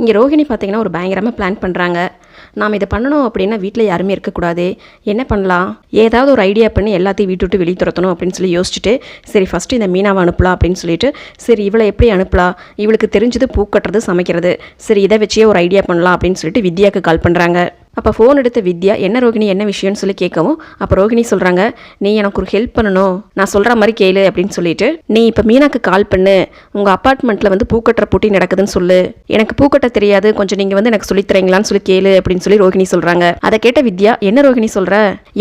இங்கே ரோஹிணி பார்த்தீங்கன்னா ஒரு பயங்கரமாக பிளான் பண்ணுறாங்க நாம் இதை பண்ணணும் அப்படின்னா வீட்டில் யாருமே இருக்கக்கூடாது. என்ன பண்ணலாம்? ஏதாவது ஒரு ஐடியா பண்ணி எல்லாத்தையும் வீட்டு விட்டு வெளியே துரத்தணும் அப்படின்னு சொல்லி யோசிச்சுட்டு சரி ஃபஸ்ட்டு இந்த மீனாவை அனுப்பலாம் அப்படின்னு சொல்லிட்டு சரி இவளை எப்படி அனுப்பலாம் இவளுக்கு தெரிஞ்சது பூ கட்டுறது சமைக்கிறது. சரி இதை வச்சே ஒரு ஐடியா பண்ணலாம் அப்படின்னு சொல்லிட்டு வித்யாவுக்கு கால் பண்ணுறாங்க அப்போ ஃபோன் எடுத்த வித்யா என்ன ரோகிணி என்ன விஷயம்னு சொல்லி கேட்கவும் அப்போ ரோகிணி சொல்கிறாங்க நீ எனக்கு ஒரு ஹெல்ப் பண்ணணும். நான் சொல்கிற மாதிரி கேளு அப்படின்னு சொல்லிட்டு நீ இப்போ மீனாக்கு கால் பண்ணு. உங்கள் அப்பார்ட்மெண்ட்டில் வந்து பூக்கட்டுற போட்டி நடக்குதுன்னு சொல்லு. எனக்கு பூக்கட்ட தெரியாது. கொஞ்சம் நீங்கள் வந்து எனக்கு சொல்லித் தரீங்களான்னு சொல்லி கேளு அப்படின்னு சொல்லி ரோகிணி சொல்கிறாங்க அதை கேட்ட வித்யா என்ன ரோகிணி சொல்கிற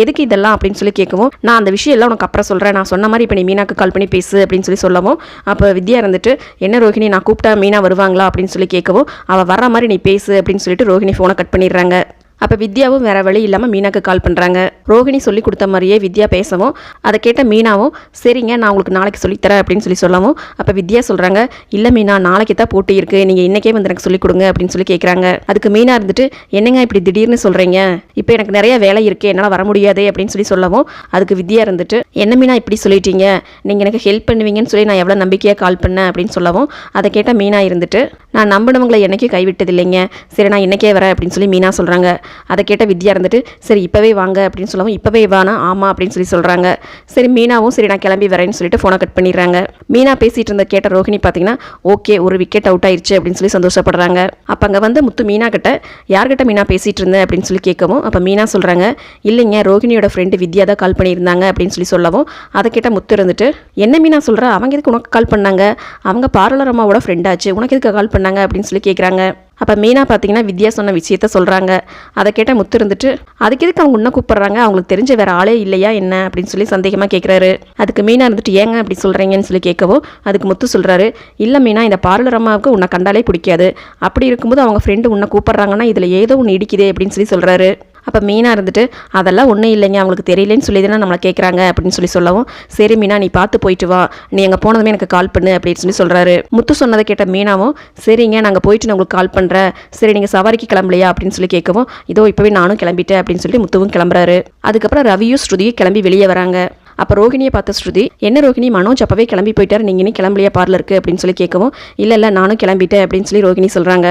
எதுக்கு இதெல்லாம்? அப்படின்னு சொல்லி கேட்கவும் நான் அந்த விஷயம் எல்லாம் உனக்கு அப்புறம் சொல்கிறேன் நான் சொன்ன மாதிரி இப்போ நீ மீனாக்கு கால் பண்ணி பேசு அப்படின்னு சொல்லி சொல்லவும் அப்போ வித்யா இருந்துட்டு என்ன ரோகிணி நான் கூப்பிட்டா மீனா வருவாங்களா? அப்படின்னு சொல்லி கேட்கவும் அவள் வர மாதிரி நீ பேசு அப்படின்னு சொல்லிட்டு ரோகிணி ஃபோனை கட் பண்ணிடுறாங்க. அப்போ வித்யாவும் வேற வழி இல்லாமல் மீனாக்கு கால் பண்ணுறாங்க ரோஹிணி சொல்லி கொடுத்த மாதிரியே வித்யா பேசவும் அதை கேட்ட மீனாவும் சரிங்க நான் உங்களுக்கு நாளைக்கு சொல்லித்தரேன் அப்படின்னு சொல்லி சொல்லவும் அப்போ வித்யா சொல்கிறாங்க இல்லை மீனா நாளைக்கு தான் போட்டி இருக்குது நீங்கள் இன்றைக்கே வந்து எனக்கு சொல்லிக் கொடுங்க அப்படின்னு சொல்லி கேட்குறாங்க அதுக்கு மீனா இருந்துட்டு என்னங்க இப்படி திடீர்னு சொல்கிறீங்க இப்போ எனக்கு நிறைய வேலை இருக்குது என்னால் வர முடியாது அப்படின்னு சொல்லி சொல்லவும் அதுக்கு வித்யா இருந்துட்டு என்ன மீனா இப்படி சொல்லிட்டீங்க? நீங்கள் எனக்கு ஹெல்ப் பண்ணுவீங்கன்னு சொல்லி நான் எவ்வளோ நம்பிக்கையாக கால் பண்ணேன் அப்படின்னு சொல்லவும் அதை கேட்ட மீனா இருந்துட்டு நான் நம்பினவங்களை என்னைக்கும் கைவிட்டது இல்லைங்க சரி நான் இன்னைக்கே வரேன் அப்படின்னு சொல்லி மீனா சொல்கிறாங்க அதை கேட்ட வித்யா இருந்துட்டு சரி இப்போவே வாங்க அப்படின்னு சொல்லவும் இப்போவே வானா ஆமாம் அப்படின்னு சொல்லி சொல்கிறாங்க சரி மீனாவும் சரி நான் கிளம்பி வரேன்னு சொல்லிட்டு ஃபோனை கட் பண்ணிடுறாங்க. மீனா பேசிகிட்டு இருந்த கேட்ட ரோஹிணி பார்த்தீங்கன்னா ஓகே ஒரு விக்கெட் அவுட் ஆயிடுச்சு அப்படின்னு சொல்லி சந்தோஷப்படுறாங்க. அப்போ அங்கே வந்து முத்து மீனா கிட்ட யார்கிட்ட மீனா பேசிகிட்டு இருந்தேன் அப்படின்னு சொல்லி கேட்கவும் அப்போ மீனா சொல்கிறாங்க இல்லைங்க ரோஹிணியோட ஃப்ரெண்டு வித்யா தான் கால் பண்ணியிருந்தாங்க அப்படின்னு சொல்லி சொல்லவும் அதை கேட்ட முத்து இருந்துட்டு என்ன மீனா சொல்கிற அவங்க எதுக்கு உனக்கு கால் பண்ணாங்க? அவங்க பார்லர் அம்மாவோட ஃப்ரெண்டாச்சு உனக்கு எதுக்கு கால் பண்ணாங்க? அப்படின்னு சொல்லி கேட்குறாங்க அப்போ மீனா பார்த்தீங்கன்னா வித்யா சொன்ன விஷயத்த சொல்கிறாங்க அதை கேட்ட முத்து இருந்துட்டு அதுக்கு எதுக்கு அவங்க இன்னும் கூப்பிட்றாங்க? அவங்களுக்கு தெரிஞ்ச வேறு ஆளே இல்லையா என்ன? அப்படின்னு சொல்லி சந்தேகமாக கேட்குறாரு அதுக்கு மீனா இருந்துட்டு ஏங்க அப்படி சொல்கிறீங்கன்னு சொல்லி கேட்கவும் அதுக்கு முத்து சொல்கிறாரு இல்லை மீனா இந்த பார்லர் அம்மாவுக்கு உன்னை கண்டாலே பிடிக்காது. அப்படி இருக்கும்போது அவங்க ஃப்ரெண்டு உன்னை கூப்பிட்றாங்கன்னா இதில் ஏதோ ஒன்று இடிக்குதே அப்படின்னு சொல்லி சொல்கிறாரு அப்போ மீனா இருந்துட்டு அதெல்லாம் ஒன்றும் இல்லைங்க அவங்களுக்கு தெரியலன்னு சொல்லி தானே நம்மளை கேட்குறாங்க அப்படின்னு சொல்லி சொல்லவும் சரி மீனா நீ பார்த்து போயிட்டு வா. நீ அங்கே போனதுமே எனக்கு கால் பண்ணு அப்படின்னு சொல்லி சொல்கிறாரு முத்து சொன்னதை கேட்ட மீனாவும் சரிங்க நாங்கள் போயிட்டு நான் உங்களுக்கு கால் பண்ணுறேன் சரி நீங்கள் சவாரிக்கு கிளம்பலையா? அப்படின்னு சொல்லி கேட்கவும் இதோ இப்போவே நானும் கிளம்பிட்டேன் அப்படின்னு சொல்லி முத்துவும் கிளம்புறாரு. அதுக்கப்புறம் ரவியும் ஸ்ருதியும் கிளம்பி வெளியே வராங்க. அப்போ ரோகிணியை பார்த்த ஸ்ருதி என்ன ரோகிணி மனோஜ் அப்பவே கிளம்பி போயிட்டார். நீங்கள் இன்னும் கிளம்பலையா பார்லருக்கு அப்படின்னு சொல்லி கேட்கவும் இல்லை இல்லை நானும் கிளம்பிட்டேன். அப்படின்னு சொல்லி ரோகிணி சொல்கிறாங்க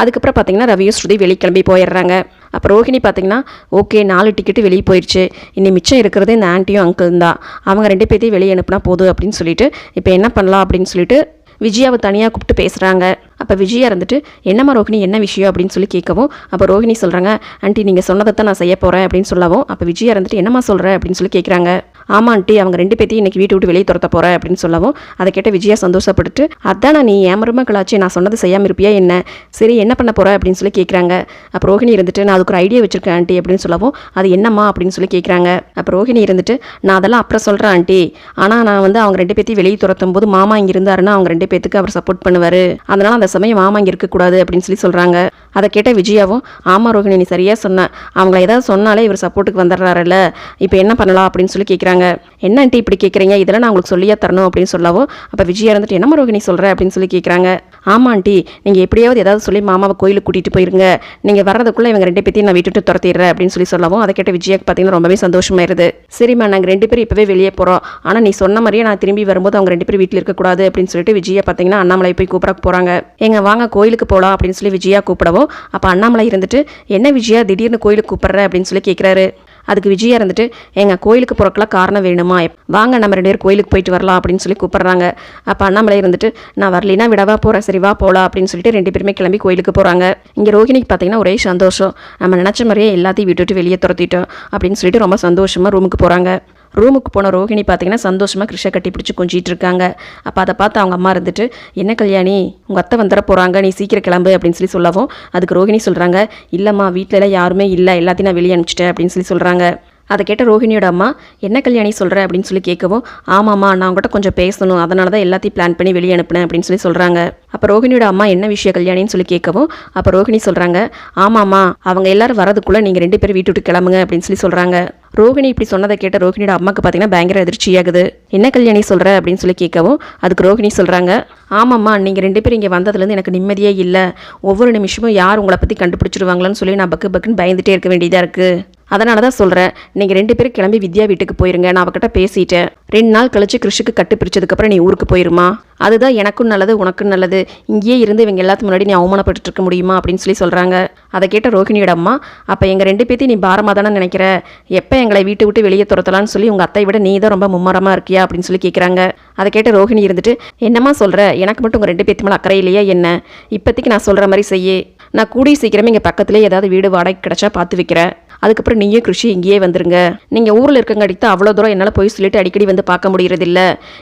அதுக்கப்புறம் பார்த்தீங்கன்னா ரவியும் ஸ்ருதி வெளியே கிளம்பி போயிடுறாங்க. அப்போ ரோஹிணி பார்த்தீங்கன்னா ஓகே நாலு டிக்கெட்டு வெளியே போயிடுச்சு இனி மிச்சம் இருக்கிறது இந்த ஆன்ட்டியும் அங்கிள் தான். அவங்க ரெண்டு பேர்த்தையும் வெளியே அனுப்புனா போதும். அப்படின்னு சொல்லிட்டு இப்போ என்ன பண்ணலாம்? அப்படின்னு சொல்லிட்டு விஜயாவை தனியாக கூப்பிட்டு பேசுகிறாங்க அப்போ விஜயா இருந்துட்டு என்னம்மா ரோஹிணி என்ன விஷயம்? அப்படின்னு சொல்லி கேட்கவும் அப்போ ரோஹிணி சொல்கிறாங்க ஆண்டி நீங்கள் சொன்னதை தான் நான் செய்ய போகிறேன் அப்படின்னு சொல்லவும் அப்போ விஜயா இருந்துட்டு என்னம்மா சொல்கிற அப்படின்னு சொல்லி கேட்குறாங்க ஆமாண்டி அவங்க ரெண்டு பேத்தையும் இன்னைக்கு வீட்டு விட்டு வெளியே துரத்த போகிறேன் அப்படின்னு சொல்லவும் அதை கேட்ட விஜயா சந்தோஷப்பட்டுட்டு அதான் நீ ஏமருமா கலாச்சி நான் சொன்னது செய்யாமல் இருப்பியா என்ன? சரி என்ன பண்ண போகிற அப்படின்னு சொல்லி கேட்குறாங்க அப்போ ரோஹிணி இருந்துட்டு நான் அதுக்கு ஒரு ஐடியா வச்சிருக்கேன் ஆண்டி அப்படின்னு சொல்லவும் அது என்னம்மா? அப்படின்னு சொல்லி கேட்குறாங்க அப்போ ரோஹிணி இருந்துட்டு நான் அதெல்லாம் அப்புறம் சொல்கிறேன் ஆண்டி. ஆனால் நான் வந்து அவங்க ரெண்டு பேத்தையும் வெளியே துரத்தும் போது மாமா இங்கே இருந்தாருன்னா அவங்க ரெண்டு பேத்துக்கு அவர் சப்போர்ட் பண்ணுவார். அதனால அந்த சமயம் மாமா இங்கே இருக்கக்கூடாது அப்படின்னு சொல்லி சொல்கிறாங்க அதை கேட்ட விஜயாவும் ஆமா ரோஹிணி நீ சரியாக சொன்ன. அவங்கள ஏதாவது சொன்னாலே இவர் சப்போர்ட்டுக்கு வந்துடுறாருல்ல. இப்போ என்ன பண்ணலாம்? அப்படின்னு சொல்லி கேட்குறாங்க என்ன ஆண்டி இப்படி கேட்குறீங்க இதெல்லாம் நான் உங்களுக்கு சொல்லியா தரணும் அப்படின்னு சொல்லவும் அப்போ விஜயா இருந்துட்டு என்னம்மா ரோஹிணி சொல்கிற அப்படின்னு சொல்லி கேட்குறாங்க ஆமாம் ஆண்டி நீங்கள் எப்படியாவது ஏதாவது சொல்லி மாமாவை கோயிலுக்கு கூட்டிகிட்டு போயிருங்க. நீங்கள் வர்றதுக்குள்ளே இவங்க ரெண்டு பேத்தையும் நான் விட்டுட்டு துரத்திடுறேன் அப்படின்னு சொல்லி சொல்லவும் அதை கேட்ட விஜயாக்கு பார்த்தீங்கன்னா ரொம்பவே சந்தோஷமாயிருது. சரிம்மா நாங்கள் ரெண்டு பேரும் இப்போவே வெளியே போகிறோம் ஆனால் நீ சொன்ன மாதிரியே நான் திரும்பி வரும்போது அவங்க ரெண்டு பேரும் வீட்டில் இருக்கக்கூடாது அப்படின்னு சொல்லிட்டு விஜயா பார்த்தீங்கன்னா அண்ணாமலை போய் கூப்பிட போகிறாங்க எங்க வாங்க கோயிலுக்கு போகலாம் அப்படின்னு சொல்லி விஜயா கூப்பிடவும் அப்போ அண்ணாமலை இருந்துட்டு என்ன விஜயா திடீர்னு கோயிலுக்கு கூப்பிட்ற? அப்படின்னு சொல்லி கேட்குறாரு அதுக்கு விஜயா இருந்துட்டு எங்கள் கோயிலுக்கு போகிறக்கெல்லாம் காரணம் வேணுமா? வாங்க நம்ம ரெண்டு பேர் கோயிலுக்கு போயிட்டு வரலாம் அப்படின்னு சொல்லி கூப்பிட்றாங்க. அப்போ அண்ணாமலை இருந்துட்டு நான் வரலினா விடவா போகிறேன் சரி வா போகலாம் அப்படின்னு சொல்லிட்டு ரெண்டு பேருமே கிளம்பி கோயிலுக்கு போகிறாங்க இங்கே ரோஹிணிக்கு பார்த்தீங்கன்னா ஒரே சந்தோஷம். நம்ம நினச்ச மாதிரியே எல்லாத்தையும் விட்டுட்டு வெளியே துரத்திட்டோம் அப்படின்னு சொல்லிட்டு ரொம்ப சந்தோஷமாக ரூமுக்கு போகிறாங்க ரூமுக்கு போன ரோஹிணி பார்த்தீங்கன்னா சந்தோஷமாக கிருஷ்ண கட்டி பிடிச்சி கொஞ்சிட்டு இருக்காங்க அப்போ அதை பார்த்து அவங்க அம்மா இருந்துட்டு என்ன கல்யாணி? உங்கள் அத்தை வந்துட போகிறாங்க நீ சீக்கிரம் கிளம்பு அப்படின்னு சொல்லி சொல்லவும். அதுக்கு ரோஹிணி சொல்கிறாங்க இல்லைம்மா வீட்டிலலாம் யாருமே இல்லை எல்லாத்தையும் நான் வெளியே அனுப்பிச்சிட்டேன் அப்படின்னு சொல்லி சொல்கிறாங்க அதை கேட்ட ரோஹிணியோட அம்மா என்ன கல்யாணி சொல்கிற அப்படின்னு சொல்லி கேட்கவும் ஆமாம்மா நான் உங்கள்கிட்ட கொஞ்சம் பேசணும். அதனால தான் எல்லாத்தையும் பிளான் பண்ணி வெளியே அனுப்புனேன். அப்படின்னு சொல்லி சொல்கிறாங்க அப்போ ரோஹிணியோட அம்மா என்ன விஷயம் கல்யாணின்னு சொல்லி கேட்கவும் அப்போ ரோஹிணி சொல்கிறாங்க ஆமாம்மா அவங்க எல்லாரும் வரதுக்குள்ளே நீங்கள் ரெண்டு பேரும் வீட்டு விட்டு கிளம்புங்க. அப்படின்னு சொல்லி சொல்கிறாங்க ரோஹிணி இப்படி சொன்னதை கேட்ட ரோஹிணியோட அம்மாவுக்கு பார்த்தீங்கன்னா பயங்கர அதிர்ச்சியாகுது. என்ன கல்யாணி சொல்கிற அப்படின்னு சொல்லி கேட்கவும் அதுக்கு ரோஹிணி சொல்கிறாங்க ஆமாம்மா நீங்கள் ரெண்டு பேரும் இங்கே வந்ததுலேருந்து எனக்கு நிம்மதியே இல்லை. ஒவ்வொரு நிமிஷமும் யார் உங்களை பற்றி கண்டுபிடிச்சிருவாங்களான்னு சொல்லி நான் பக்கு பக்குன்னு பயந்துட்டே இருக்க வேண்டியதாக இருக்குது அதனால தான் சொல்கிறேன் நீங்கள் ரெண்டு பேரும் கிளம்பி வித்யா வீட்டுக்கு போயிருங்க நான் அவகிட்ட பேசிட்டேன். ரெண்டு நாள் கழிச்சு கிருஷிக்கு கட்டு பிரிச்சதுக்கப்புறம் நீ ஊருக்கு போயிருமா? அதுதான் எனக்கும் நல்லது உனக்கும் நல்லது. இங்கேயே இருந்து இவங்க எல்லாத்துக்கு முன்னாடி நீ அவமானப்பட்டு இருக்க முடியுமா? அப்படின்னு சொல்லி சொல்கிறாங்க அதை கேட்ட ரோஹிணியோட அம்மா அப்போ எங்கள் ரெண்டு பேர்த்தையும் நீ பாரமாக தானே நினைக்கிற? எப்போ எங்களை வீட்டை விட்டு வெளியே துரத்தலான்னு சொல்லி உங்கள் அத்தை விட நீ தான் ரொம்ப மும்மரமாக இருக்கியா? அப்படின்னு சொல்லி கேட்குறாங்க அதை கேட்ட ரோஹிணி இருந்துட்டு என்னம்மா சொல்கிற எனக்கு மட்டும் உங்கள் ரெண்டு பேர்த்து மேலே அக்கறை இல்லையா என்ன? இப்போதைக்கு நான் சொல்கிற மாதிரி செய்யே. நான் கூடிய சீக்கிரமே இங்கே பக்கத்துலேயே ஏதாவது வீடு வாடகை கிடச்சா பார்த்து வைக்கிறேன். அதுக்கப்புறம் நீயும் கிருஷி இங்கேயே வந்துருங்க. நீங்கள் ஊரில் இருக்கங்காட்டி தான் அவ்வளோ தூரம் என்னால் போய் சொல்லிட்டு அடிக்கடி வந்து பார்க்க முடியறதில்ல.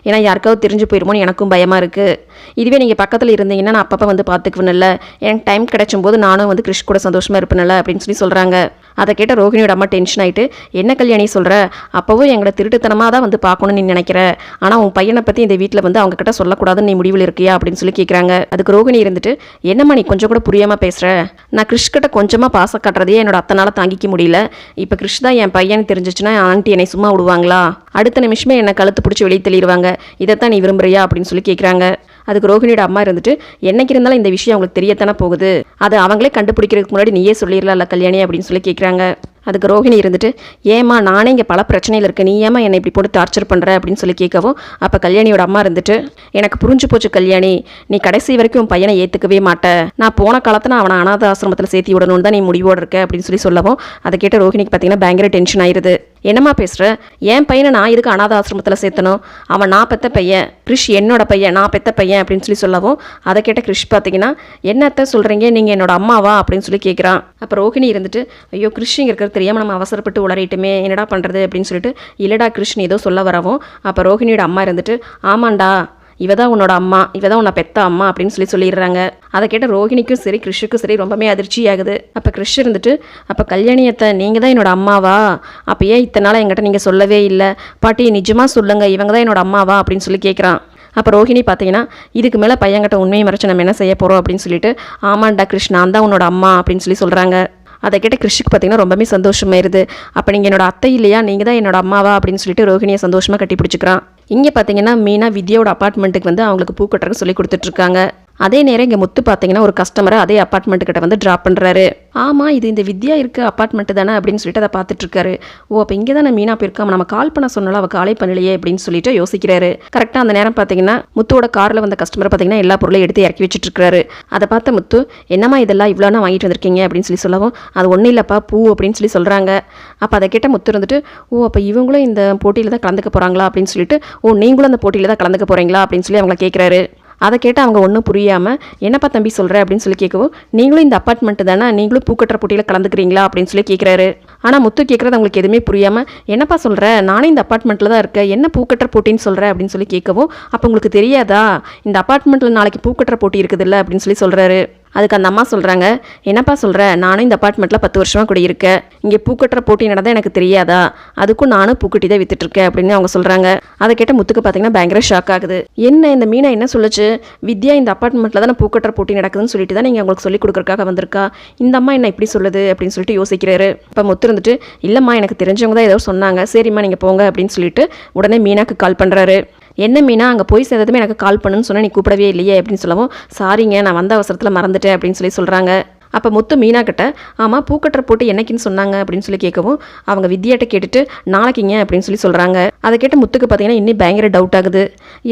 ஏன்னா யாருக்காவது தெரிஞ்சு போயிருமோன்னு எனக்கும் பயமாக இருக்குது இதுவே நீங்கள் பக்கத்தில் இருந்தீங்கன்னா நான் அப்பப்போ வந்து பார்த்துக்குவேன்ல. எனக்கு டைம் கிடைச்சும் போது நானும் வந்து கிருஷ் கூட சந்தோஷமாக இருப்பேன்ல அப்படின்னு சொல்லி சொல்கிறாங்க அதை கேட்ட ரோஹிணியோட அம்மா டென்ஷன் ஆகிட்டு என்ன கல்யாணி சொல்கிற அப்போவும் எங்களை திருட்டுத்தனமாக தான் வந்து பார்க்கணும்னு நீ நினைக்கிற. ஆனால் உன் பையனை பற்றி இந்த வீட்டில் வந்து அவங்க கிட்ட சொல்லக்கூடாதுன்னு நீ முடிவில் இருக்கியா? அப்படின்னு சொல்லி கேட்குறாங்க அதுக்கு ரோகிணி இருந்துட்டு என்னம்மா நீ கொஞ்சம் கூட புரியாமல் பேசுகிற நான் கிருஷ் கிட்ட கொஞ்சமாக பாச காட்டுறதையே என்னோட அத்தனால தாங்கிக்க முடியல. இப்போ கிருஷ் தான் என் பையன் தெரிஞ்சிச்சுன்னா ஆண்டி என்னை சும்மா விடுவாங்களா? அடுத்த நிமிஷமே என்னை கழுத்து பிடிச்சி வெளியே தெளிடுவாங்க இதைத்தான் நீ விரும்புறியா? அப்படின்னு சொல்லி கேட்குறாங்க அதுக்கு ரோஹிணியோட அம்மா இருந்துட்டு என்னைக்கு இருந்தாலும் இந்த விஷயம் அவங்களுக்கு தெரியத்தானே போகுது? அதை அவங்களே கண்டுபிடிக்கிறதுக்கு முன்னாடி நீயே சொல்லிடலாம்ல கல்யாணி? அப்படின்னு சொல்லி கேட்குறாங்க அதுக்கு ரோஹிணி இருந்துட்டு ஏமா நானே இங்கே பல பிரச்சனையில் இருக்கேன். நீ ஏமா என்னை இப்படி போட்டு டார்ச்சர் பண்ணுற அப்படின்னு சொல்லி கேட்கவும் அப்போ கல்யாணியோட அம்மா இருந்துட்டு எனக்கு புரிஞ்சு போச்சு கல்யாணி. நீ கடைசி வரைக்கும் உன் பையனை ஏற்றுக்கவே மாட்டேன் நான் போன காலத்தில் அவனை அனாத ஆசிரமத்தில் சேர்த்தி விடணும்னு தான் நீ முடிவோடு இருக்க. அப்படின்னு சொல்லி சொல்லவும் அதை கேட்ட ரோஹிணிக்கு பார்த்தீங்கன்னா பயங்கர டென்ஷன் ஆயிருது. என்னம்மா பேசுகிற என் பையனை நான் இதுக்கு அனாத ஆசிரமத்தில் சேர்த்தணும்? அவன் நான் பெத்த பையன். கிறிஷ் என்னோட பையன். நான் பெத்த பையன். அப்படின்னு சொல்லி சொல்லவும் அதை கேட்ட கிறிஷ் பார்த்தீங்கன்னா என்னத்த சொல்கிறீங்க நீங்கள் என்னோட அம்மாவா? அப்படின்னு சொல்லி கேட்குறான் அப்போ ரோஹிணி இருந்துட்டு ஐயோ கிருஷ்ணிங்க இருக்கிறது தெரியாமல் நம்ம அவசரப்பட்டு உளறிட்டுமே என்னடா பண்ணுறது அப்படின்னு சொல்லிட்டு இல்லடா கிருஷ்ணன் ஏதோ சொல்ல வரவும். அப்போ ரோஹிணியோட அம்மா இருந்துட்டு ஆமாண்டா இவ தான் உன்னோட அம்மா இவ தான் உன்னை பெத்த அம்மா அப்படின்னு சொல்லி சொல்லிடுறாங்க. அதை கேட்ட ரோஹிணிக்கும் சரி கிருஷுக்கும் சரி ரொம்பவே அதிர்ச்சி ஆகுது. அப்போ கிருஷ் இருந்துட்டு அப்போ கல்யாணியத்தை நீங்கள் தான் என்னோட அம்மாவா? அப்போ ஏன் இத்தனை நாள் எங்கிட்ட நீங்கள் சொல்லவே இல்லை? பாட்டி நிஜமாக சொல்லுங்கள் இவங்க தான் என்னோட அம்மாவா? அப்படின்னு சொல்லி கேட்குறான் அப்போ ரோஹிணி பார்த்தீங்கன்னா இதுக்கு மேலே பையன்கிட்ட உண்மையை மறைச்சு நம்ம என்ன செய்ய போகிறோம் அப்படின்னு சொல்லிட்டு ஆமாண்டா கிருஷ்ணா தான் உன்னோட அம்மா அப்படின்னு சொல்லி சொல்கிறாங்க அதை கேட்ட கிருஷிக்கு பார்த்தீங்கன்னா ரொம்பவே சந்தோஷமாயிருது. அப்போ நீங்கள் என்னோட அத்தை இல்லையா? நீங்கள் தான் என்னோட அம்மாவா? அப்படின்னு சொல்லிட்டு ரோஹிணியை சந்தோஷமாக கட்டி பிடிச்சிக்கிறான் இங்கே பார்த்தீங்கன்னா மீனா வித்யாவோட அப்பார்ட்மெண்ட்டுக்கு வந்து அவங்களுக்கு பூ கட்டுறக்கு சொல்லி கொடுத்துட்ருக்காங்க அதே நேரம் இங்கே முத்து பார்த்தீங்கன்னா ஒரு கஸ்டமரை அதே அப்பார்ட்மெண்ட் கிட்ட வந்து ட்ராப் பண்ணுறாரு ஆமாம் இது இந்த வித்யா இருக்க அப்பார்ட்மெண்ட் தானே அப்படின்னு சொல்லிட்டு அதை பார்த்துட்ருக்காரு ஓ அப்போ இங்கே தானே மீனா போயிருக்காம நம்ம கால் பண்ண சொன்னாலும் அவள் காலே பண்ணலையே அப்படின்னு சொல்லிட்டு யோசிக்கிறாரு. கரெக்டாக அந்த நேரம் பார்த்தீங்கன்னா முத்துவோட காரில் வந்த கஸ்டமர் பார்த்தீங்கன்னா எல்லா பொருளையும் எடுத்து இறக்கி வச்சுட்டுருக்காரு அதை பார்த்த முத்து என்னம்மா இதெல்லாம் இவ்வளோனா வாங்கிட்டு வந்திருக்கீங்க? அப்படின்னு சொல்லி சொல்லவும் அது ஒன்றும் இல்லைப்பா பூ அப்படின்னு சொல்லி சொல்கிறாங்க அப்போ அதை கேட்ட முத்து இருந்துட்டு ஓ அப்போ இவங்களும் இந்த போட்டியில் தான் கலந்துக்க போகிறாங்களா அப்படின்னு சொல்லிட்டு ஓ நீங்களும் அந்த போட்டியில் தான் கலந்துக்க போகிறீங்களா அப்படின்னு சொல்லி அவங்கள கேட்குறாரு அதை கேட்டு அவங்க ஒன்றும் புரியாமல் என்னப்பா தம்பி சொல்கிற அப்படின்னு சொல்லி கேட்கவும் நீங்களும் இந்த அப்பார்ட்மெண்ட்டு தானே? நீங்களும் பூக்கட்டுற போட்டியில் கலந்துக்கிறீங்களா? அப்படின்னு சொல்லி கேட்குறாரு. ஆனால் முத்து கேட்குறது அவங்களுக்கு எதுவுமே புரியாமல் என்னப்பா சொல்கிற நானே இந்த அப்பார்ட்மெண்ட்டில் தான் இருக்கேன். என்ன பூக்கட்டுற போட்டின்னு சொல்கிற அப்படின்னு சொல்லி கேட்கவும் அப்போ உங்களுக்கு தெரியாதா? இந்த அப்பார்ட்மெண்ட்டில் நாளைக்கு பூக்கட்டுற போட்டி இருக்குதுல்ல? அப்படின்னு சொல்லி சொல்கிறாரு அதுக்கு அந்த அம்மா சொல்கிறாங்க என்னப்பா சொல்கிற நானும் இந்த அப்பார்ட்மெண்ட்டில் பத்து வருஷமாக குடியிருக்கேன் இங்கே பூக்கட்டுற போட்டி நடந்தால் எனக்கு தெரியாதா? அதுக்கும் நானும் பூக்கட்டி தான் வித்துட்ருக்கேன் அப்படின்னு அவங்க சொல்கிறாங்க அதை கேட்ட முத்துக்கு பார்த்தீங்கன்னா பயங்கர ஷாக் ஆகுது. என்ன இந்த மீனா என்ன சொல்லுச்சு? வித்யா இந்த அப்பார்ட்மெண்ட்டில் தானே பூக்கட்டுற போட்டி நடக்குதுன்னு சொல்லிட்டு தான் நீங்கள் உங்களுக்கு சொல்லிக் கொடுக்குறக்காக வந்திருக்கா? இந்த அம்மா என்ன இப்படி சொல்லுது? அப்படின்னு சொல்லிட்டு யோசிக்கிறாரு. இப்போ முத்து இருந்துட்டு இல்லைம்மா எனக்கு தெரிஞ்சவங்க தான் ஏதோ சொன்னாங்க. சரிம்மா நீங்கள் போங்க அப்படின்னு சொல்லிட்டு உடனே மீனாக்கு கால் பண்ணுறாரு என்ன மீனா அங்கே போய் சேர்ந்ததுமே எனக்கு கால் பண்ணுன்னு சொன்னால் நீ கூப்பிடவே இல்லையே அப்படின்னு சொல்லவும் சாரிங்க நான் வந்த அவசரத்தில் மறந்துட்டேன் அப்படின்னு சொல்லி சொல்கிறாங்க அப்போ முத்து மீனா கிட்ட ஆமாம் பூக்கட்டரை போட்டு என்னைக்குன்னு சொன்னாங்க? அப்படின்னு சொல்லி கேட்கவும் அவங்க வித்யாட்ட கேட்டுட்டு நாளைக்குங்க அப்படின்னு சொல்லி சொல்கிறாங்க அதை கேட்டு முத்துக்கு பார்த்தீங்கன்னா இன்னும் பயங்கர டவுட் ஆகுது.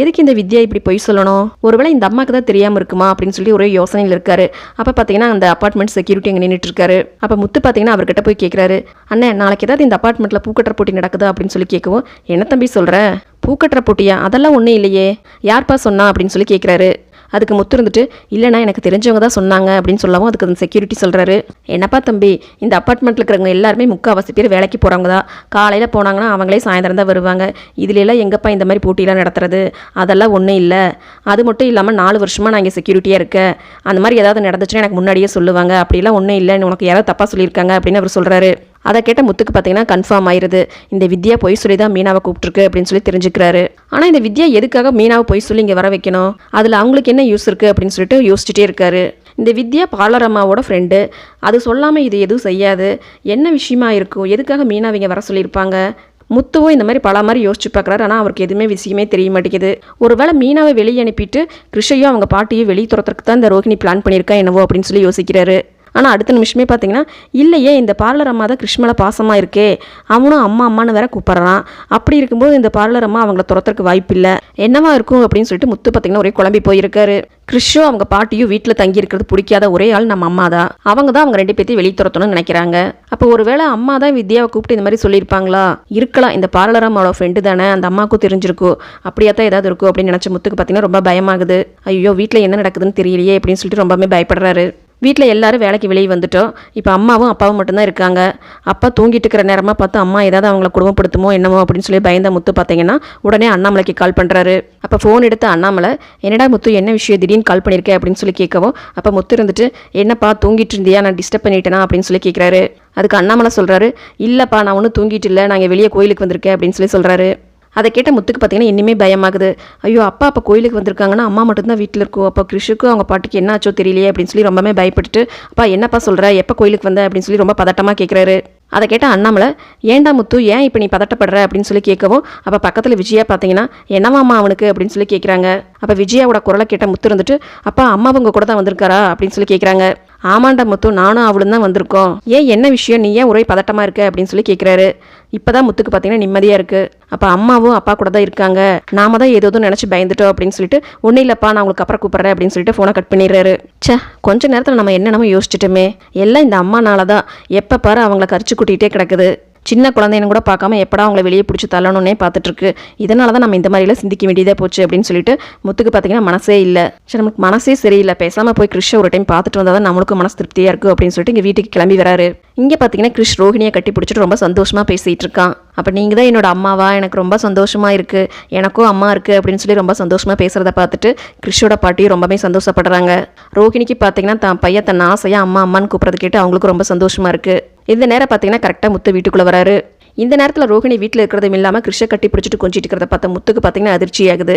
எதுக்கு இந்த வித்யா இப்படி பொய் சொல்லணும்? ஒருவேளை இந்த அம்மாவுக்கு தான் தெரியாமல் இருக்குமா? அப்படின்னு சொல்லி ஒரே யோசனையில் இருக்காரு. அப்போ பார்த்தீங்கன்னா அந்த அப்பார்ட்மெண்ட் செக்யூரிட்டி அங்கே நின்றுட்டு இருக்காரு. அப்போ முத்து பார்த்தீங்கன்னா அவர்கிட்ட போய் கேட்குறாரு அண்ணே நாளைக்கு ஏதாவது இந்த அப்பார்ட்மெண்ட்டில் பூக்கட்டரை போட்டி நடக்குதா? அப்படின்னு சொல்லி கேட்கவும் என்ன தம்பி சொல்கிறேன் பூக்கட்டுற போட்டியா? அதெல்லாம் ஒன்றும் இல்லையே. யார்ப்பா சொன்னா? அப்படின்னு சொல்லி கேட்குறாரு அதுக்கு முத்து இருந்துட்டு இல்லைனா எனக்கு தெரிஞ்சவங்க தான் சொன்னாங்க அப்படின்னு சொல்லவும் அதுக்கு அந்த செக்யூரிட்டி சொல்கிறாரு என்னப்பா தம்பி இந்த அப்பார்ட்மெண்ட்டில் இருக்கிறவங்க எல்லாருமே முக்கால்வாசி பேர் வேலைக்கு போகிறவங்க தான். காலையில் போனாங்கன்னா அவங்களே சாயந்தரம் தான் வருவாங்க. இதுலெல்லாம் எங்கப்பா இந்த மாதிரி போட்டியெல்லாம் நடத்துறது? அதெல்லாம் ஒன்றும் இல்லை. அது மட்டும் இல்லாமல் நாலு வருஷமாக நான் இங்கே செக்யூரிட்டியாக இருக்கேன். அந்த மாதிரி ஏதாவது நடந்துச்சுன்னா எனக்கு முன்னாடியே சொல்லுவாங்க. அப்படிலாம் ஒன்றும் இல்லை உனக்கு யாராவது தப்பாக சொல்லியிருக்காங்க? அப்படின்னு அவர் சொல்கிறாரு அதை கேட்ட முத்துக்கு பார்த்தீங்கன்னா கன்ஃபார்ம் ஆயிருது. இந்த வித்யா பொய் சொல்லி தான் மீனாவை கூப்பிட்டுருக்கு அப்படின்னு சொல்லி தெரிஞ்சுக்கிறாரு. ஆனால் இந்த வித்யா எதுக்காக மீனாவை பொய் சொல்லி இங்கே வர வைக்கணும்? அதில் அவங்களுக்கு என்ன யூஸ் இருக்குது அப்படின்னு சொல்லிட்டு யோசிச்சுட்டே இருக்காரு. இந்த வித்யா பாலரம்மாவோட அம்மாவோட ஃப்ரெண்டு அது சொல்லாமல் இது எதுவும் செய்யாது. என்ன விஷயமா இருக்கும்? எதுக்காக மீனாவை இங்கே வர சொல்லியிருப்பாங்க? முத்துவும் இந்த மாதிரி பல மாதிரி யோசிச்சு பார்க்குறாரு. ஆனால் அவருக்கு எதுவுமே விஷயமே தெரிய மாட்டேங்குது. ஒருவேளை மீனாவை வெளியே அனுப்பிட்டு கிருஷையும் அவங்க பாட்டியும் வெளியே துரத்துறதுக்கு தான் இந்த ரோஹிணி பிளான் பண்ணியிருக்கா என்னவோ அப்படின்னு சொல்லி யோசிக்கிறாரு. ஆனால் அடுத்த நிமிஷமே பார்த்தீங்கன்னா இல்லையே இந்த பார்லர் அம்மா தான் கிருஷ்ணமலை பாசமாக இருக்கே அவனும் அம்மா அம்மான்னு வேற கூப்பிட்றான். அப்படி இருக்கும்போது இந்த பார்லர் அம்மா அவங்கள துரத்துறதுக்கு வாய்ப்பு இல்லை. என்னவா இருக்கும் அப்படின்னு சொல்லிட்டு முத்து பார்த்தீங்கன்னா ஒரே குழம்பி போயிருக்காரு. கிறிஷும் அவங்க பாட்டியும் வீட்டில் தங்கி இருக்கிறது பிடிக்காத ஒரே ஆள் நம்ம அம்மா தான். அவங்க தான் அவங்க ரெண்டு பேர்த்தையும் வெளியே துரத்தணும்னு நினைக்கிறாங்க. அப்போ ஒருவேளை அம்மா தான் வித்யாவை கூப்பிட்டு இந்த மாதிரி சொல்லியிருப்பாங்களா? இருக்கலாம் இந்த பார்லர் அம்மாவோட ஃப்ரெண்டு தானே அந்த அம்மாவுக்கும் தெரிஞ்சிருக்கும். அப்படியா தான் ஏதாவது இருக்கும் அப்படின்னு நினச்ச முத்துக்கு பார்த்தீங்கன்னா ரொம்ப பயமாகுது. ஐயோ வீட்டில் என்ன நடக்குதுன்னு தெரியலையே அப்படின்னு சொல்லிட்டு ரொம்பவே பயப்படுறாரு. வீட்டில் எல்லாரும் வேலைக்கு வெளியே வந்துட்டோம். இப்போ அம்மாவும் அப்பாவும் மட்டும்தான் இருக்காங்க. அப்பா தூங்கிட்டு இருக்கிற நேரமாக பார்த்து அம்மா ஏதாவது அவங்கள குடும்பப்படுத்துமோ என்னமோ? அப்படின்னு சொல்லி பயந்த முத்து பார்த்தீங்கன்னா உடனே அண்ணாமலைக்கு கால் பண்ணுறாரு அப்போ ஃபோன் எடுத்து அண்ணாமலை என்னடா முத்து என்ன விஷயம்? திடீர்னு கால் பண்ணியிருக்கேன் அப்படின்னு சொல்லி கேட்கவும் அப்போ முத்து இருந்துட்டு என்னப்பா தூங்கிட்டு இருந்தியா? நான் டிஸ்டர்ப் பண்ணிட்டேனா? அப்படின்னு சொல்லி கேட்குறாரு. அதுக்கு அண்ணாமலை சொல்கிறாரு இல்லைப்பா நான் ஒன்றும் தூங்கிட்டு இல்லை. நாங்கள் வெளியே கோயிலுக்கு வந்திருக்கேன். அப்படின்னு சொல்லி சொல்கிறாரு அதை கேட்ட முத்துக்கு பார்த்தீங்கன்னா இன்னுமே பயமாகுது. ஐயோ அப்பா அப்போ கோயிலுக்கு வந்திருக்காங்கன்னா அம்மா மட்டும்தான் வீட்டில் இருக்கும் அப்போ கிருஷுக்கு அவங்க பாட்டுக்கு என்ன ஆச்சோ தெரியலையே அப்படின்னு சொல்லி ரொம்பவே பயப்பட்டுட்டு அப்பா என்னப்பா சொல்கிற எப்போ கோயிலுக்கு வந்த? அப்படின்னு சொல்லி ரொம்ப பதட்டமாக கேட்குறாரு அதை கேட்ட அண்ணாமலை ஏன்டா முத்து? ஏன் இப்போ நீ பதட்டப்படுற? அப்படின்னு சொல்லி கேட்கவும் அப்போ பக்கத்தில் விஜயா பார்த்தீங்கன்னா என்னவாம்மா அவனுக்கு? அப்படின்னு சொல்லி கேட்குறாங்க அப்போ விஜயாவோட குரலை கேட்ட முத்து இருந்துட்டு அப்பா அம்மா அவங்க கூட தான் வந்திருக்காரா? அப்படின்னு சொல்லி கேட்குறாங்க ஆமாண்டா முத்து நானும் அவளும் தான் வந்திருக்கோம். ஏன் என்ன விஷயம்? நீ ஏன் ஒரே பதட்டமாக இருக்க? அப்படின்னு சொல்லி கேட்குறாரு இப்போ தான் முத்துக்கு பார்த்தீங்கன்னா நிம்மதியாக இருக்குது அப்போ அம்மாவும் அப்பா கூட தான் இருக்காங்க. நாம தான் ஏதோ நினச்சி பயந்துட்டோம் அப்படின்னு சொல்லிட்டு ஒன்றும் இல்லைப்பா நான் உங்களுக்கு அப்புறம் கூப்பிட்றேன் அப்படின்னு சொல்லிட்டு ஃபோனை கட் பண்ணிடுறாரு. சே கொஞ்ச நேரத்தில் நம்ம என்னென்னமோ யோசிச்சுட்டோமே. எல்லாம் இந்த அம்மானால தான் எப்போ பாரு அவங்கள கரிச்சு கூட்டிகிட்டே கிடக்குது. சின்ன குழந்தைன்னு கூட பார்க்காம எப்படா அவங்கள வெளியே பிடிச்சி தள்ளணும்னே பார்த்துட்ருக்கு. இதனால தான் நம்ம இந்த மாதிரிலாம் சிந்திக்க வேண்டியதாக போச்சு அப்படின்னு சொல்லிட்டு முத்துக்கு பார்த்தீங்கன்னா மனசே இல்லை. சரி நமக்கு மனசே சரியில்லை. பேசாமல் போய் கிறிஷை ஒரு டைம் பார்த்துட்டு வந்தால் தான் நம்மளுக்கும் மனசு திருப்தியாக இருக்கும் அப்படின்னு சொல்லிட்டு இங்கே வீட்டுக்கு கிளம்பி வராரு. இங்கே பார்த்தீங்கன்னா கிறிஷ் ரோஹிணியை கட்டி பிடிச்சிட்டு ரொம்ப சந்தோஷமாக பேசிகிட்டு இருக்கான். அப்போ நீங்கள் தான் என்னோட அம்மாவா? எனக்கு ரொம்ப சந்தோஷமாக இருக்குது எனக்கும் அம்மா இருக்குது அப்படின்னு சொல்லி ரொம்ப சந்தோஷமாக பேசுகிறத பார்த்துட்டு கிறிஷோட பாட்டியும் ரொம்பவே சந்தோஷப்படுறாங்க. ரோஹிணிக்கு பார்த்தீங்கன்னா தான் பையன் தன் ஆசையாக அம்மா அம்மான்னு கூப்பிட்றது கேட்டு அவங்களுக்கு ரொம்ப சந்தோஷமாக இருக்குது இந்த நேரம் பார்த்தீங்கன்னா கரெக்டாக முத்து வீட்டுக்குள்ளே வராரு. இந்த நேரத்தில் ரோஹிணி வீட்டில் இருக்கிறதும் இல்லாமல் கிருஷ்ண கட்டி பிடிச்சிட்டு கொஞ்சிட்டு இருக்கிறத பார்த்த முத்துக்கு பார்த்தீங்கன்னா அதிர்ச்சியாகுது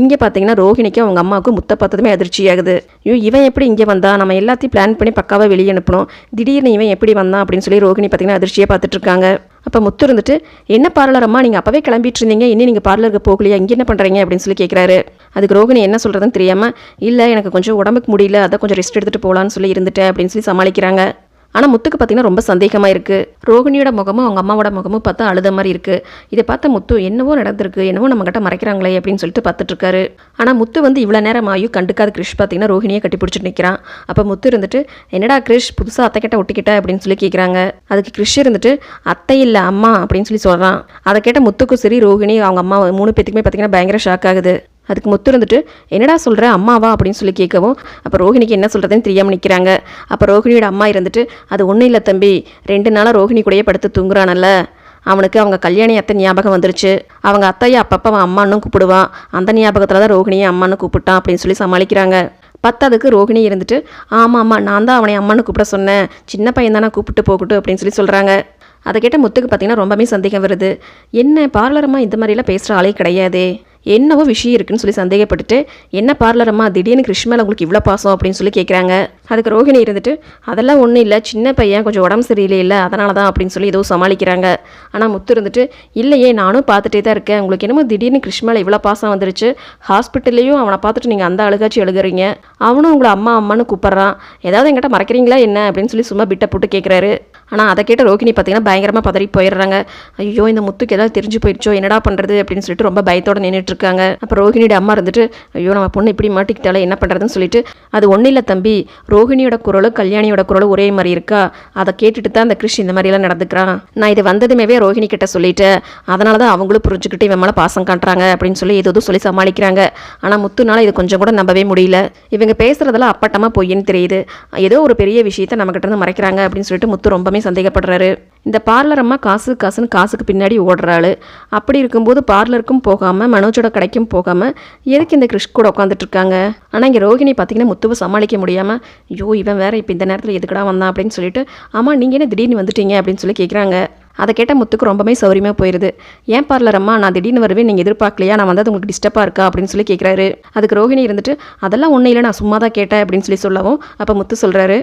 இங்கே பார்த்தீங்கன்னா ரோஹிணிக்கும் அவங்க அம்மாவுக்கும் முத்தை பார்த்ததுமே அதிர்ச்சியாகுது ஐயோ இவன் எப்படி இங்கே வந்தா? நம்ம எல்லாத்தையும் பிளான் பண்ணி பக்காவாக வெளியே அனுப்பணும் திடீர்னு இவன் எப்படி வந்தான் அப்படின்னு சொல்லி ரோஹிணி பார்த்தீங்கன்னா அதிர்ச்சியாக பார்த்துட்டு இருக்காங்க. அப்போ முத்து இருந்துட்டு என்ன பார்லர் அம்மா நீங்கள் அப்போவே கிளம்பிட்டு இருந்தீங்க. இன்னும் நீங்கள் பார்லருக்கு போகலையா? இங்கே என்ன பண்ணுறீங்க அப்படின்னு சொல்லி கேட்குறாரு அதுக்கு ரோகிணி என்ன சொல்கிறதுன்னு தெரியாமல் இல்லை எனக்கு கொஞ்சம் உடம்புக்கு முடியல. அதை கொஞ்சம் ரெஸ்ட் எடுத்துகிட்டு போகலான்னு சொல்லி இருந்துட்டேன். அப்படின்னு சொல்லி சமாளிக்கிறாங்க. ஆனால் முத்துக்கு பார்த்தீங்கன்னா ரொம்ப சந்தேகமாக இருக்குது ரோகிணியோட முகமும் அவங்க அம்மாவோட முகமும் பார்த்தா அழுத மாதிரி இருக்குது இதை பார்த்த முத்து என்னவோ நடந்திருக்கு என்னவோ நம்மகிட்ட மறைக்கிறாங்களே அப்படின்னு சொல்லிட்டு பார்த்துட்ருக்காரு ஆனால் முத்து வந்து இவ்வளோ நேரம் ஆயும் கண்டுக்காத கிரிஷ் பார்த்தீங்கன்னா ரோஹிணியை கட்டி பிடிச்சிட்டு நிற்கிறான் அப்போ முத்து இருந்துட்டு என்னடா கிரிஷ் புதுசாக அத்தை கிட்ட ஒட்டிக்கிட்ட? அப்படின்னு சொல்லி கேட்குறாங்க அதுக்கு கிரிஷ் இருந்துட்டு அத்தை இல்லை அம்மா அப்படின்னு சொல்லி சொல்கிறான் அதை கேட்ட முத்துக்கும் சரி ரோஹிணி அவங்க அம்மா மூணு பேத்துக்குமே பார்த்தீங்கன்னா பயங்கர ஷாக் ஆகுது. அதுக்கு முத்து இருந்துட்டு என்னடா சொல்கிற அம்மாவா? அப்படின்னு சொல்லி கேட்கவும் அப்போ ரோஹிணிக்கு என்ன சொல்கிறதுன்னு தெரியாமல் நிற்கிறாங்க அப்போ ரோஹிணியோட அம்மா இருந்துட்டு அது ஒன்றும் இல்லை தம்பி. ரெண்டு நாளாக ரோஹிணி கூடயே படுத்து தூங்குறானல்ல. அவனுக்கு அவங்க கல்யாணி அத்தை ஞாபகம் வந்துருச்சு. அவங்க அத்தையை அப்பப்போ அவன் அம்மான்னு கூப்பிடுவான் அந்த ஞாபகத்தில் தான் ரோஹிணியை அம்மான்னு கூப்பிட்டான் அப்படின்னு சொல்லி சமாளிக்கிறாங்க. பத்தாவதுக்கு ரோஹிணி இருந்துட்டு ஆமாம் ஆமாம் நான் தான் அவனை அம்மான்னு கூப்பிட சொன்னேன். சின்ன பையன் தானே கூப்பிட்டு போகட்டும் அப்படின்னு சொல்லி சொல்கிறாங்க அதை கேட்ட முத்துக்கு பார்த்தீங்கன்னா ரொம்பவே சந்தேகம் வருது. என்ன? பார்லரம்மா இந்த மாதிரிலாம் பேசுகிற ஆளே கிடையாதே. என்னவோ விஷயம் இருக்குன்னு சொல்லி சந்தேகப்பட்டுட்டு என்ன பார்லரம்மா திடீர்னு கிருஷ்ண மேலே உங்களுக்கு இவ்வளோ பாசம் அப்படின்னு சொல்லி கேட்குறாங்க அதுக்கு ரோஹிணி இருந்துட்டு அதெல்லாம் ஒன்றும் இல்லை சின்ன பையன் கொஞ்சம் உடம்பு சரியில்லை இல்லை அதனால தான் அப்படின்னு சொல்லி ஏதோ சமாளிக்கிறாங்க. ஆனால் முத்து இருந்துட்டு இல்லையே நானும் பார்த்துட்டே தான் இருக்கேன். உங்களுக்கு என்னமோ திடீர்னு கிருஷ்ண இவ்வளோ பாசம் வந்துருச்சு. ஹாஸ்பிட்டல்லையும் அவனை பார்த்துட்டு நீங்கள் அந்த அழுகாச்சி எழுதுறீங்க அவனும் உங்களை அம்மா அம்மான்னு கூப்பிட்றான். ஏதாவது என்கிட்ட மறக்கிறீங்களா என்ன? அப்படின்னு சொல்லி சும்மா பிட்டை போட்டு கேட்குறாரு ஆனால் அதை கேட்ட ரோகிணி பார்த்தீங்கன்னா பயங்கரமாக பதறி போயிடுறாங்க. ஐயோ இந்த முத்துக்கு ஏதாவது தெரிஞ்சு போயிடுச்சோ? என்னடா பண்ணுறது அப்படின்னு சொல்லிட்டு ரொம்ப பயத்தோடு நின்றுட்டு இருக்காங்க. அப்போ ரோஹிணியோட அம்மா இருந்துட்டு ஐயோ நம்ம பொண்ணு இப்படி மாட்டிக்கிட்டாலே என்ன பண்ணுறதுன்னு சொல்லிட்டு அது ஒன்றும் இல்லை தம்பி. ரோஹிணியோட குரலும் கல்யாணியோட குரலும் ஒரே மாதிரி இருக்கா? அதை கேட்டுட்டு தான் அந்த கிருஷ் இந்த மாதிரிலாம் நடந்துக்கிறான். நான் இது வந்ததுமேவே ரோஹிணி கிட்ட சொல்லிட்டேன். அதனால தான் அவங்களும் புரிஞ்சுக்கிட்டு இவன் மேலே பாசம் காட்டுறாங்க அப்படின்னு சொல்லி ஏதோ சொல்லி சமாளிக்கிறாங்க. ஆனால் முத்துனால இது கொஞ்சம் கூட நம்பவே முடியல. இவங்க பேசுறதெல்லாம் அப்பட்டமாக பொய்ன்னு தெரியுது. ஏதோ ஒரு பெரிய விஷயத்தை நம்மகிட்ட இருந்து மறைக்கிறாங்க அப்படின்னு சொல்லிட்டு முத்து ரொம்பவே சந்தேகப்படுறாரு. இந்த பார்லர் அம்மா காசு காசுன்னு காசுக்கு பின்னாடி ஓடுறாள். அப்படி இருக்கும்போது பார்லருக்கும் போகாமல் மனோஜோட கடைக்கும் போகாமல் எதுக்கு இந்த கிறிஷ் கூட உட்காந்துட்டு இருக்காங்க? ஆனால் இங்கே ரோகிணி பார்த்தீங்கன்னா முத்துவை சமாளிக்க முடியாமல் ஐயோ இவன் வேற இப்போ இந்த நேரத்தில் எதுக்கடா வந்தான் அப்படின்னு சொல்லிட்டு ஆமாம் நீங்கள் என்ன திடீர்னு வந்துட்டீங்க? அப்படின்னு சொல்லி கேட்குறாங்க அதை கேட்ட முத்துக்கு ரொம்பவே சௌரியமாக போயிடுது ஏன் பார்லர் அம்மா நான் திடீர்னு வருவேன் நீங்கள் எதிர்பார்க்கலையா? நான் வந்தது உங்களுக்கு டிஸ்டர்பாக இருக்கா? அப்படின்னு சொல்லி கேட்குறாரு அதுக்கு ரோஹிணி இருந்துட்டு அதெல்லாம் ஒன்றும் இல்லை நான் சும்மா தான் கேட்டேன் அப்படின்னு சொல்லி சொல்லவும் அப்போ முத்து சொல்கிறாரு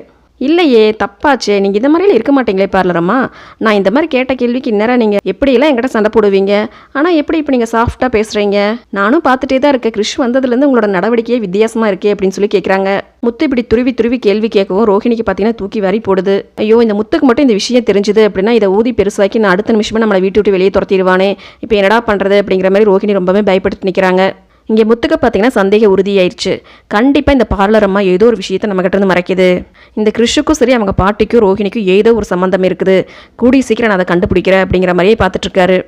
இல்லையே தப்பாச்சே. நீங்கள் இந்த மாதிரிலாம் இருக்க மாட்டீங்களே பார்லரம்மா நான் இந்த மாதிரி கேட்ட கேள்விக்கு இந்நேரம் நீங்கள் எப்படியெல்லாம் என்கிட்ட சண்டை போடுவீங்க? ஆனால் எப்படி இப்போ நீங்கள் சாஃப்டாக பேசுகிறீங்க நானும் பார்த்துட்டே தான் இருக்கேன். கிறிஷ் வந்ததுலேருந்து உங்களோட நடவடிக்கையே வித்தியாசமாக இருக்கே அப்படின்னு சொல்லி கேட்குறாங்க முத்து இப்படி துருவி துருவி கேள்வி கேட்கவும் ரோஹிணிக்கு பார்த்தீங்கன்னா தூக்கி வரி போடுது. ஐயோ இந்த முத்துக்கு மட்டும் இந்த விஷயம் தெரிஞ்சுது அப்படின்னா இதை ஊதி பெருசாக்கி நான் அடுத்த நிமிஷமே நம்மளை வீட்டு விட்டு வெளியே துரத்திடுவானே. இப்போ என்னடா பண்ணுறது அப்படிங்கிற மாதிரி ரோஹிணி ரொம்பவே பயப்படுத்தி நிற்கிறாங்க இங்கே முத்துக்கு பார்த்தீங்கன்னா சந்தேக உறுதியாயிருச்சு. கண்டிப்பாக இந்த பார்லர் அம்மா ஏதோ ஒரு விஷயத்தை நம்மகிட்ட இருந்து மறைக்குது. இந்த கிறிஷுக்கும் சரி அவங்க பாட்டிக்கும் ரோஹிணிக்கும் ஏதோ ஒரு சம்மந்தம் இருக்குது. கூடிய சீக்கிரம் நான் அதை கண்டுபிடிக்கிறேன் அப்படிங்கிற மாதிரியே பார்த்துட்டு இருக்காரு.